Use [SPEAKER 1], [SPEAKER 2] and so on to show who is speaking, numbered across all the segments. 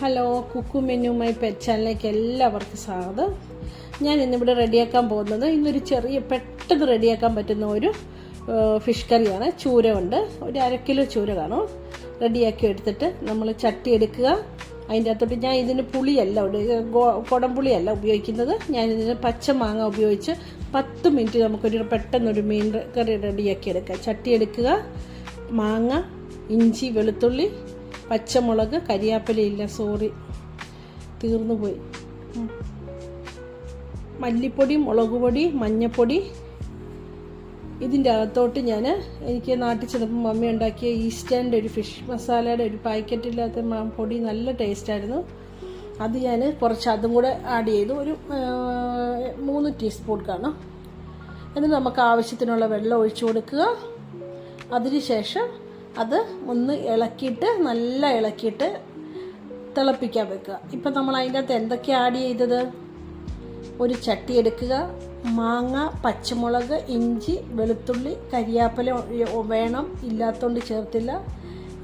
[SPEAKER 1] Hello Kuku മെനുമായി pet ചാനലിലേക്ക് എല്ലാവർക്കും സ്വാഗതം. ഞാൻ ഇന്നിവിടെ റെഡിയാക്കാൻ പോകുന്നത് ഇന്നൊരു ചെറിയ പെട്ടെന്ന് റെഡിയാക്കാൻ പറ്റുന്ന ഒരു ഫിഷ് കറിയാണ്. ചൂര ഉണ്ട് ഒരു അര കിലോ ചൂര കാണും. റെഡിയാക്കി എടുത്തിട്ട് നമ്മൾ ചട്ടി എടുക്കുക. അതിന്റെ അകത്തോട്ട് ഞാൻ ഇതിന് പുളിയല്ല കുടംപുളിയല്ല ഉപയോഗിക്കുന്നത്. ഞാൻ ഇതിന് പച്ചമാങ്ങ ഉപയോഗിച്ച് പത്ത് മിനിറ്റ് നമുക്കൊരു പെട്ടെന്നൊരു മീൻ കറി റെഡിയാക്കി എടുക്കാം. ചട്ടി എടുക്കുക. മാങ്ങ ഇഞ്ചി വെളുത്തുള്ളി പച്ചമുളക് കരിയാപ്പിലയില്ല സോറി തീർന്നു പോയി മല്ലിപ്പൊടി മുളക് പൊടി മഞ്ഞപ്പൊടി. ഇതിന്റെ അകത്തോട്ട് ഞാൻ എനിക്ക് നാട്ടിൽ ചെന്നപ്പോൾ മമ്മി ഉണ്ടാക്കിയ ഈസ്റ്റേന്റെ ഒരു ഫിഷ് മസാലയുടെ ഒരു പാക്കറ്റില്ലാത്ത ഇല്ലാത്ത പൊടി നല്ല ടേസ്റ്റായിരുന്നു അത് ഞാൻ കുറച്ച് അതും കൂടെ ആഡ് ചെയ്തു. ഒരു മൂന്ന് ടീസ്പൂൺ കാണും. എന്നിട്ട് നമുക്ക് ആവശ്യത്തിനുള്ള വെള്ളം ഒഴിച്ചു കൊടുക്കുക. അതിനുശേഷം അത് ഒന്ന് ഇളക്കിയിട്ട് നല്ല ഇളക്കിയിട്ട് തിളപ്പിക്കാൻ വെക്കുക. ഇപ്പം നമ്മൾ അതിന്റെ അകത്ത് എന്തൊക്കെ ആഡ് ചെയ്തത്? ഒരു ചട്ടി എടുക്കുക മാങ്ങ പച്ചമുളക് ഇഞ്ചി വെളുത്തുള്ളി കരിയാപ്പല വേണം ഇല്ലാത്തതുകൊണ്ട് ചേർത്തില്ല.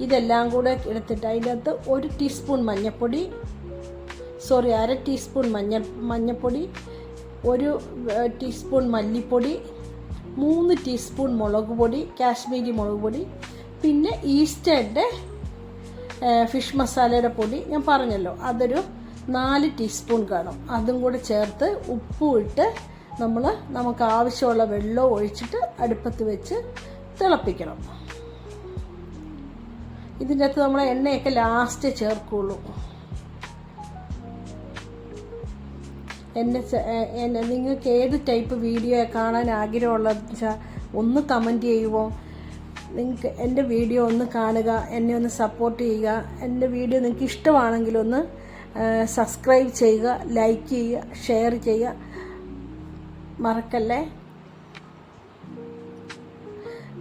[SPEAKER 1] ഇതെല്ലാം കൂടെ എടുത്തിട്ട് അതിന്റെ അകത്ത് ഒരു ടീസ്പൂൺ മഞ്ഞൾപ്പൊടി സോറി അര ടീസ്പൂൺ മഞ്ഞ മഞ്ഞൾപ്പൊടി ഒരു ടീസ്പൂൺ മല്ലിപ്പൊടി മൂന്ന് ടീസ്പൂൺ മുളക് പൊടി കാശ്മീരി മുളക് പൊടി പിന്നെ ഈസ്റ്റേന്റെ ഫിഷ് മസാലയുടെ പൊടി ഞാൻ പറഞ്ഞല്ലോ. അതൊരു നാല് ടീസ്പൂൺ കാണും. അതും കൂടെ ചേർത്ത് ഉപ്പും ഇട്ട് നമ്മൾ നമുക്ക് ആവശ്യമുള്ള വെള്ളവും ഒഴിച്ചിട്ട് അടുപ്പത്ത് വെച്ച് തിളപ്പിക്കണം. ഇതിന്റെ അകത്ത് നമ്മൾ എണ്ണയൊക്കെ ലാസ്റ്റ് ചേർക്കുള്ളൂ. എന്നെ എന്നെ നിങ്ങൾക്ക് ഏത് ടൈപ്പ് വീഡിയോ കാണാൻ ആഗ്രഹമുള്ള വെച്ചാൽ ഒന്ന് കമന്റ് ചെയ്യുമോ നിങ്ങൾക്ക് എന്റെ വീഡിയോ ഒന്ന് കാണുക എന്നെ ഒന്ന് സപ്പോർട്ട് ചെയ്യുക എന്റെ വീഡിയോ നിങ്ങൾക്ക് ഇഷ്ടമാണെങ്കിൽ ഒന്ന് സബ്സ്ക്രൈബ് ചെയ്യുക ലൈക്ക് ചെയ്യുക ഷെയർ ചെയ്യുക. മറക്കല്ലേ?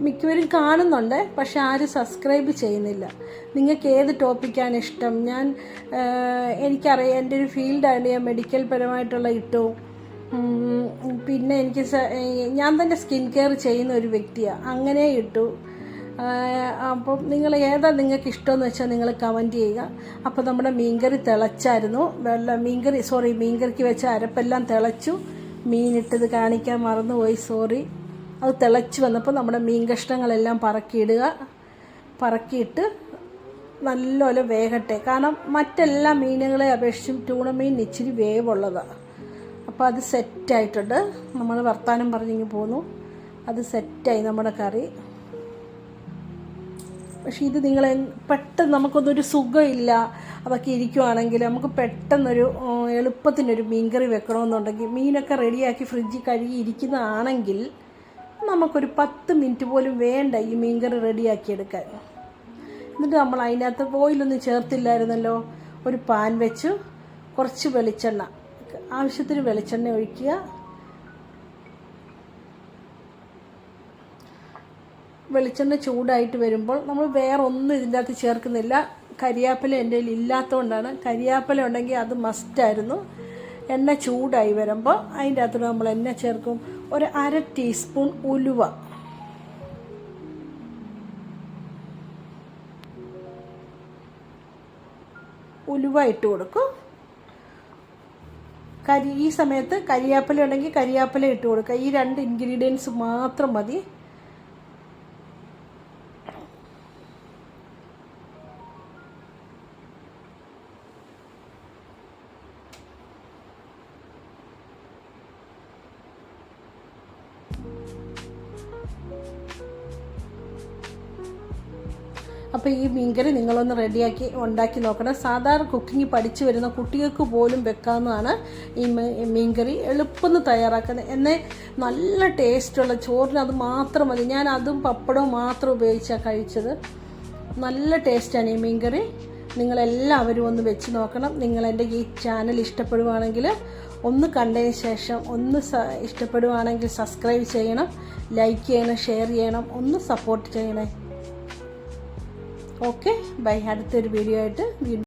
[SPEAKER 1] മിക്കവരും കാണുന്നുണ്ട് പക്ഷെ ആരും സബ്സ്ക്രൈബ് ചെയ്യുന്നില്ല. നിങ്ങൾക്ക് ഏത് ടോപ്പിക്കാണ് ഇഷ്ടം? ഞാൻ എനിക്കറിയാം എന്റെ ഒരു ഫീൽഡാണ് ഞാൻ മെഡിക്കൽ പരമായിട്ടുള്ള ഇട്ടു. പിന്നെ എനിക്ക് ഞാൻ തന്നെ സ്കിൻ കെയർ ചെയ്യുന്ന ഒരു വ്യക്തിയാണ് അങ്ങനെ ഇട്ടു. അപ്പം നിങ്ങൾ ഏതാ നിങ്ങൾക്ക് ഇഷ്ടമെന്ന് വെച്ചാൽ നിങ്ങൾ കമന്റ് ചെയ്യുക. അപ്പോൾ നമ്മുടെ മീൻകറി തിളച്ചായിരുന്നു. വെള്ളം മീൻകറി സോറി മീൻകറിക്ക് വെച്ച അരപ്പെല്ലാം തിളച്ചു. മീനിട്ടത് കാണിക്കാൻ മറന്നുപോയി സോറി അത് തിളച്ച് വന്നപ്പോൾ നമ്മുടെ മീൻ കഷ്ണങ്ങളെല്ലാം പറക്കിയിടുക. പറക്കിയിട്ട് നല്ലപോലെ വേകട്ടെ. കാരണം മറ്റെല്ലാ മീനുകളെ അപേക്ഷിച്ചും ട്യൂണ മീൻ ഇച്ചിരി വേവുള്ളതാണ് അപ്പോൾ അത് സെറ്റായിട്ടുണ്ട് നമ്മൾ വർത്താനം പറഞ്ഞിങ്ങ് പോന്നു. അത് സെറ്റായി നമ്മുടെ കറി. പക്ഷേ ഇത് നിങ്ങൾ പെട്ടെന്ന് നമുക്കൊന്നൊരു സുഖമില്ല. അതൊക്കെ ഇരിക്കുവാണെങ്കിൽ നമുക്ക് പെട്ടെന്നൊരു എളുപ്പത്തിനൊരു മീൻകറി വെക്കണമെന്നുണ്ടെങ്കിൽ മീനൊക്കെ റെഡിയാക്കി ഫ്രിഡ്ജിൽ കഴുകി ഇരിക്കുന്നതാണെങ്കിൽ നമുക്കൊരു പത്ത് മിനിറ്റ് പോലും വേണ്ട ഈ മീൻകറി റെഡിയാക്കി എടുക്കാൻ എന്നിട്ട് നമ്മൾ അതിനകത്ത് ഓയിലൊന്നും ചേർത്തില്ലായിരുന്നല്ലോ. ഒരു പാൻ വെച്ച് കുറച്ച് വെളിച്ചെണ്ണ ആവശ്യത്തിന് വെളിച്ചെണ്ണ ഒഴിക്കുക. വെളിച്ചെണ്ണ ചൂടായിട്ട് വരുമ്പോൾ നമ്മൾ വേറെ ഒന്നും ഇതിന്റെ അകത്ത് ചേർക്കുന്നില്ല. കരിയാപ്പില എന്റെ കയ്യിൽ ഇല്ലാത്തതുകൊണ്ടാണ്. കരിയാപ്പില ഉണ്ടെങ്കിൽ അത് മസ്റ്റായിരുന്നു എണ്ണ ചൂടായി വരുമ്പോൾ അതിന്റെ അകത്ത് നമ്മൾ എണ്ണ ചേർക്കും. ഒരു അര ടീസ്പൂൺ ഉലുവ. ഉലുവ ഇട്ട് കൊടുക്കും. കരി ഈ സമയത്ത് കരിയാപ്പില ഉണ്ടെങ്കിൽ കരിയാപ്പില ഇട്ട് കൊടുക്കുക. ഈ രണ്ട് ഇൻഗ്രീഡിയൻസ് മാത്രം മതി. അപ്പോൾ ഈ മീൻകറി നിങ്ങളൊന്ന് റെഡിയാക്കി ഉണ്ടാക്കി നോക്കണം. സാധാരണ കുക്കിംഗ് പഠിച്ചു വരുന്ന കുട്ടികൾക്ക് പോലും വെക്കാവുന്നതാണ് ഈ മീൻകറി എളുപ്പമെന്ന് തയ്യാറാക്കുന്നത്. എന്നെ നല്ല ടേസ്റ്റുള്ള ചോറിന് അത് മാത്രം മതി. ഞാൻ അതും പപ്പടവും മാത്രം ഉപയോഗിച്ചാണ് കഴിച്ചത്. നല്ല ടേസ്റ്റാണ് ഈ മീൻകറി. നിങ്ങളെല്ലാവരും ഒന്ന് വെച്ച് നോക്കണം. നിങ്ങളെന്റെ ഈ ചാനൽ ഇഷ്ടപ്പെടുവാണെങ്കിൽ ഒന്ന് കണ്ടതിന് ശേഷം ഒന്ന് ഇഷ്ടപ്പെടുവാണെങ്കിൽ സബ്സ്ക്രൈബ് ചെയ്യണം ലൈക്ക് ചെയ്യണം ഷെയർ ചെയ്യണം ഒന്ന് സപ്പോർട്ട് ചെയ്യണേ. ഓക്കെ ബൈ അടുത്തൊരു വീഡിയോ ആയിട്ട് വീണ്ടും